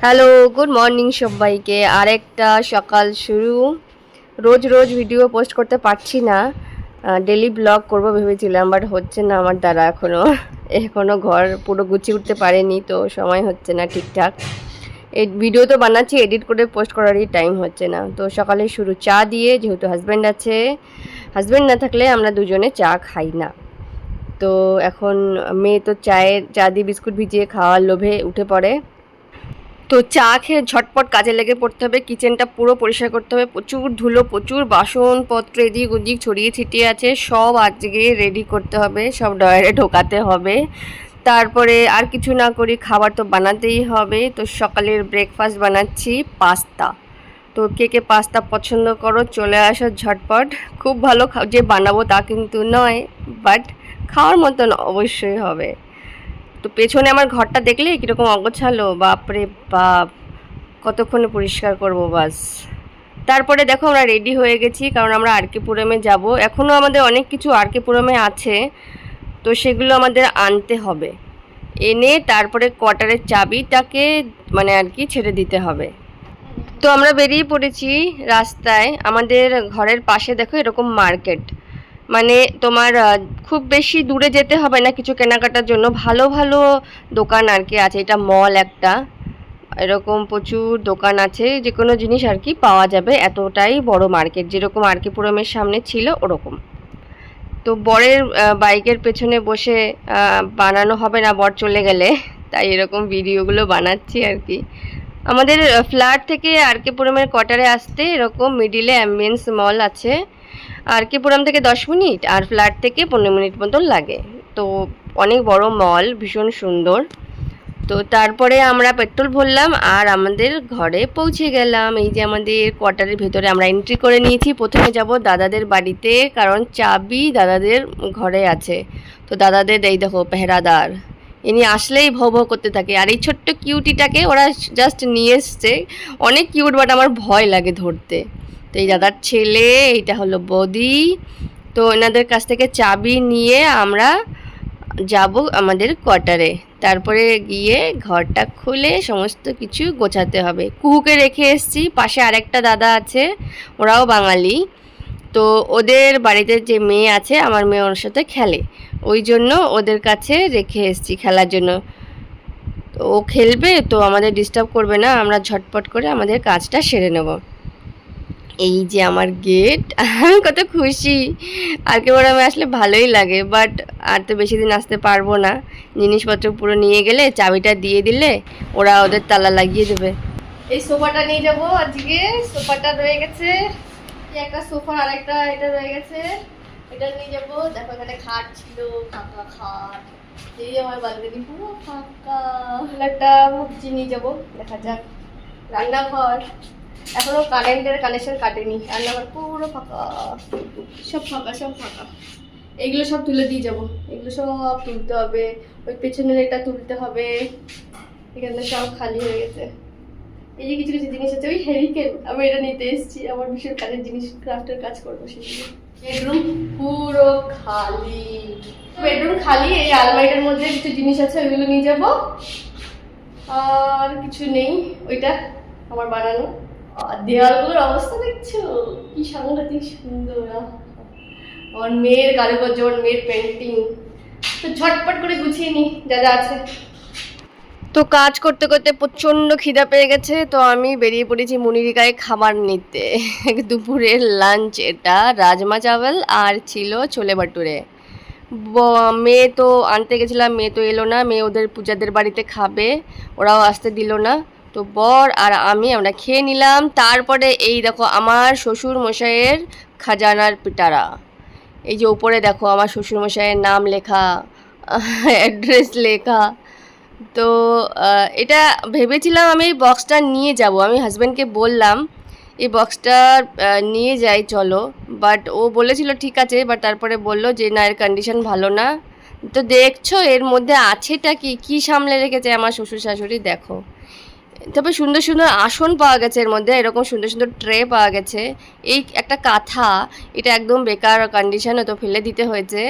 Hello good morning সবাইকে। আরেকটা সকাল শুরু। রোজ রোজ ভিডিও পোস্ট করতে পারছি না। ডেলি ব্লগ করব ভেবেছিলাম বাট হচ্ছে না আমার দ্বারা এখনও এখনও ঘর পুরো গুছিয়ে উঠতে পারেনি, তো সময় হচ্ছে না ঠিকঠাক। ভিডিও তো বানাচ্ছি এডিট করে পোস্ট করারই টাইম হচ্ছে না। তো সকালে শুরু চা দিয়ে, যেহেতু হাজব্যান্ড আছে হাজব্যান্ড না থাকলে আমরা দুজনে চা খাই না। তো এখন মেয়ে তো চায়ের চা দিয়ে বিস্কুট ভিজিয়ে খাওয়ার লোভে উঠে পড়ে। তো চা খেয়ে ঝটপট কাজে লেগে পড়তে হবে কিচেনটা পুরো পরিষ্কার করতে হবে, প্রচুর ধুলো, প্রচুর বাসনপত্র এদিক ওদিক ছড়িয়ে ছিটিয়ে আছে, সব আজকে রেডি করতে হবে, সব ডয়ারে ঢোকাতে হবে। তারপরে আর কিছু না করি খাবার তো বানাতেই হবে, তো সকালের ব্রেকফাস্ট বানাচ্ছি, পাস্তা। তো কে কে পাস্তা পছন্দ করো, চলে আসো ঝটপট। খুব ভালো যে বানাবো তা কিন্তু নয় বাট খাওয়ার মতন অবশ্যই হবে। তো পেছনে আমার ঘরটা দেখলে কীরকম অগোছালো, বাপরে বাপ। কতক্ষণে পরিষ্কার করব বাস। তারপরে দেখো আমরা রেডি হয়ে গেছি, কারণ আমরা আরকেপুরমে যাব। এখনও আমাদের অনেক কিছু আরকেপুরমে আছে, তো সেগুলো আমাদের আনতে হবে। এনে তারপরে কোয়ার্টারের চাবিটাকে মানে আর কি ছেড়ে দিতে হবে। তো আমরা বেরিয়ে পড়েছি রাস্তায়। আমাদের ঘরের পাশে দেখো এরকম মার্কেট। মানে তোমার খুব বেশি দূরে যেতে হবে না কিছু কেনাকাটার জন্য। ভালো ভালো দোকান আর কি আছে। এটা মল একটা। এরকম প্রচুর দোকান আছে। যে কোনো জিনিস আর কি পাওয়া যাবে। এতটাই বড় মার্কেট যেরকম আর কি পুরমের সামনে ছিল, ওরকম। তো বরের বাইকের পেছনে বসে বানানো হবে না বর চলে গেলে। তাই এরকম ভিডিওগুলো বানাচ্ছি আর কি। আমাদের ফ্ল্যাট থেকে আর কে পুরমের কোয়ার্টারে আসতে এরকম মিডিলে অ্যাম্বিয়েন্স মল আছে। আর কে পুরম থেকে দশ মিনিট, আর ফ্ল্যাট থেকে পনেরো মিনিট মতন লাগে। তো অনেক বড় মল, ভীষণ সুন্দর। তো তারপরে আমরা পেট্রোল ভরলাম আর আমাদের ঘরে পৌঁছে গেলাম। এই যে আমাদের কোয়ার্টারের ভেতরে আমরা এন্ট্রি করে নিয়েছি। প্রথমে যাব দাদাদের বাড়িতে, কারণ চাবি দাদাদের ঘরে আছে। তো দাদাদের এই দেখো পেহরাদার। ইনি আসলেই ভৌ ভৌ করতে থাকে। আর এই ছোট্ট কিউটিটাকে ওরা জাস্ট নিয়ে এসছে। অনেক কিউট বাট আমার ভয় লাগে ধরতে। তো এই দাদার ছেলে, এইটা হলো বদি। তো এনাদের কাছ থেকে চাবি নিয়ে আমরা যাব আমাদের কোয়ার্টারে। তারপরে গিয়ে ঘরটা খুলে সমস্ত কিছু গোছাতে হবে। কুহুকে রেখে এসেছি, পাশে আরেকটা দাদা আছে, ওরাও বাঙালি। তো ওদের বাড়িতে যে মেয়ে আছে, আমার মেয়ে ওর সাথে খেলে। ওই জন্য ওদের কাছে রেখে এসেছি খেলার জন্য। তো ও খেলবে, তো আমাদের ডিস্টার্ব করবে না। আমরা ঝটপট করে আমাদের কাজটা সেরে নেব। এই যে আমার গেট আমি কত খুশি। আর কেবল আমি আসলে ভালোই লাগে বাট আর তো বেশি দিন আসতে পারব না। জিনিসপত্র পুরো নিয়ে গেলে, চাবিটা দিয়ে দিলে, ওরা ওদের তালা লাগিয়ে দেবে। এই সোফাটা নিয়ে যাব আজকে, সোফাটা রয়ে গেছে। একটা সোফা আর একটা এটা রয়ে গেছে। এটা নিয়ে যাব। দেখো, এখানে খাট ছিল, ফাঁকা খাট। এই আমার পুরো ফাঁকা। একটা ভাবছি নিয়ে যাব, দেখা যাক। রান্নাঘর। এখনও কারেন্টের কানেকশন কাটেনি রান্নাঘর পুরো ফাঁকা। সব ফাঁকা সব ফাঁকা। এগুলো সব তুলে দিয়ে যাব। এগুলো সব তুলতে হবে। ওই পেছনের এটা তুলতে হবে। এখানে সব খালি হয়ে গেছে। এই যে কিছু কিছু জিনিস আছে ওই হেরিকেন আমি এটা নিতে এসেছি। আমার ভীষণ কাজের জিনিস ক্রাফটের কাজ করব সেগুলো। বেডরুম পুরো খালি। বেডরুম খালি এই আলমারিটার মধ্যে কিছু জিনিস আছে ওইগুলো নিয়ে যাব। আর কিছু নেই ওইটা আমার বানানো। দেওয়ালগুলোর অবস্থা দেখছ? কি সাংঘাতিক সুন্দর আমার মেয়ের কারুকার্য মেয়ের পেন্টিং তো ঝটপট করে গুছিয়ে নি, যা যা আছে। তো কাজ করতে করতে প্রচণ্ড খিদা পেয়ে গেছে, তো আমি বেরিয়ে পড়েছি মুনিরিকায় খাবার নিতে। দুপুরের লাঞ্চ এটা, রাজমা চাওয়াল আর ছিল ছোলে ভাটুরে। মেয়ে তো আনতে গেছিলাম, মেয়ে তো এলো না, মেয়ে ওদের পূজাদের বাড়িতে খাবে, ওরাও আসতে দিল না। তো বর আর আমি আমরা খেয়ে নিলাম। তারপরে এই দেখো আমার শ্বশুর মশাইয়ের খাজানার পিটারা। এই যে উপরে দেখো আমার শ্বশুর মশাইয়ের নাম লেখা অ্যাড্রেস লেখা। তো এটা ভেবেছিলাম আমি এই বক্সটা নিয়ে যাব। আমি হাজব্যান্ডকে বললাম, এই বক্সটা নিয়ে যাই, চলো। বাট ও বলেছিল, ঠিক আছে। বাট তারপরে বলল যে, না, এর কন্ডিশন ভালো না। তো দেখছ, এর মধ্যে আছেটা কি? কি সামলে রেখেছে আমার শ্বশুর শাশুড়ি দেখো। তবে সুন্দর সুন্দর আসন পাওয়া গেছে এর মধ্যে, এরকম সুন্দর সুন্দর ট্রে পাওয়া গেছে। এই একটা কাঁথা, এটা একদম বেকার কন্ডিশনে তো ফেলে দিতে হয়েছে।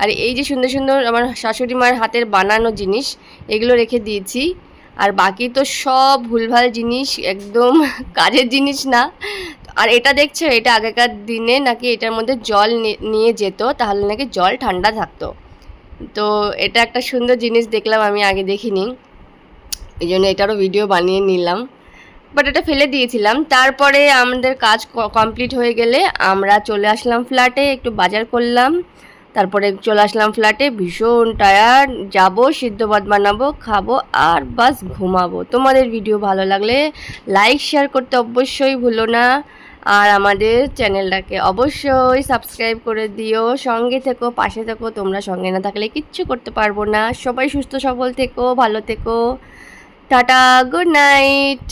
আর এই যে সুন্দর সুন্দর আমার শাশুড়ি মায়ের হাতের বানানো জিনিস, এগুলো রেখে দিয়েছি। আর বাকি তো সব ভুলভাল জিনিস, একদম কাজের জিনিস না। আর এটা দেখছ, এটা আগেকার দিনে নাকি এটার মধ্যে জল নিয়ে যেত, তাহলে নাকি জল ঠান্ডা থাকতো। তো এটা একটা সুন্দর জিনিস দেখলাম আমি আগে দেখিনি। এই জন্য এটারও ভিডিও বানিয়ে নিলাম। বাট এটা ফেলে দিয়েছিলাম। তারপরে আমাদের কাজ কমপ্লিট হয়ে গেলে আমরা চলে আসলাম ফ্ল্যাটে একটু বাজার করলাম। তারপরে চলে আসলাম ফ্ল্যাটে ভীষণ টায়ার্ড যাব, সিদ্ধ ভাত বানাবো, খাব আর বাস ঘুমাবো। তোমাদের ভিডিও ভালো লাগলে লাইক শেয়ার করতে অবশ্যই ভুলো না। আর আমাদের চ্যানেলটাকে অবশ্যই সাবস্ক্রাইব করে দিও। সঙ্গে থেকো, পাশে থেকো, তোমরা সঙ্গে না থাকলে কিচ্ছু করতে পারব না। সবাই সুস্থ, সবল থেকো, ভালো থেকো। Tata good night